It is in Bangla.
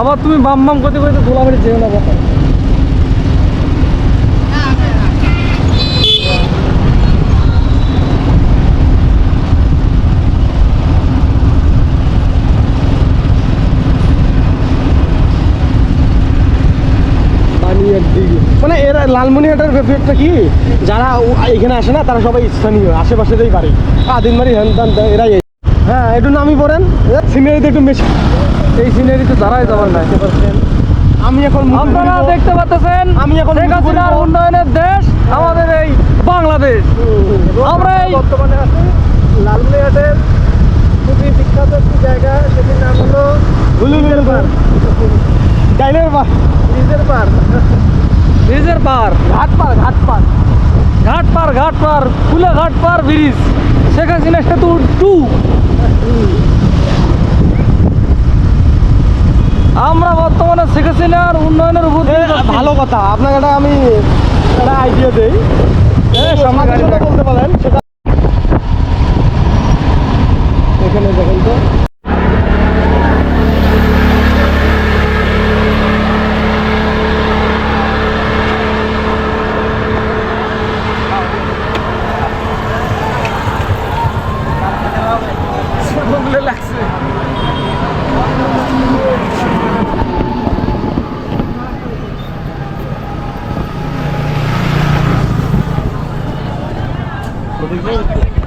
আবার তুমি বাম বাম করতে করতে ধুলাবাড়ি যেও না কথা মানে এরা লালমনিহাটের ব্যাপারটা কি, যারা এখানে আসে না, তারা সবাই স্থানীয় আশেপাশেতেই বাড়ি আদিনবাড়ি হ্যান এরাই। হ্যাঁ একটু নামি পড়েন। সিনারিতে একটু বেশি এই সিনারিতে দাঁড়াই যাবার না আমি এখন আপনারা দেখতে পাচ্ছেন আমি এখন শেখ হাসিনার উন্নয়নের দেশ আমাদের এই বাংলাদেশ। আমরা এই বর্তমানে আছি লালমনিহাটের খুবই বিখ্যাত একটি জায়গা সেটির নাম হলো হুলুলের পার ডাইলের পার ব্রিজের পার ব্রিজের পার ঘাট পার ঘাট পার ঘাট পার ঘাট পার ফুলা ঘাট পার ব্রিজ। শেখ হাসিনা সেতু টু। আমরা বর্তমানে শেখ হাসিনার উন্নয়নের উপর ভালো কথা আপনাকে একটা আমি একটা আইডিয়া দিই। বলতে পারেন সেটা এখানে দেখেন তো। Продолжение следует...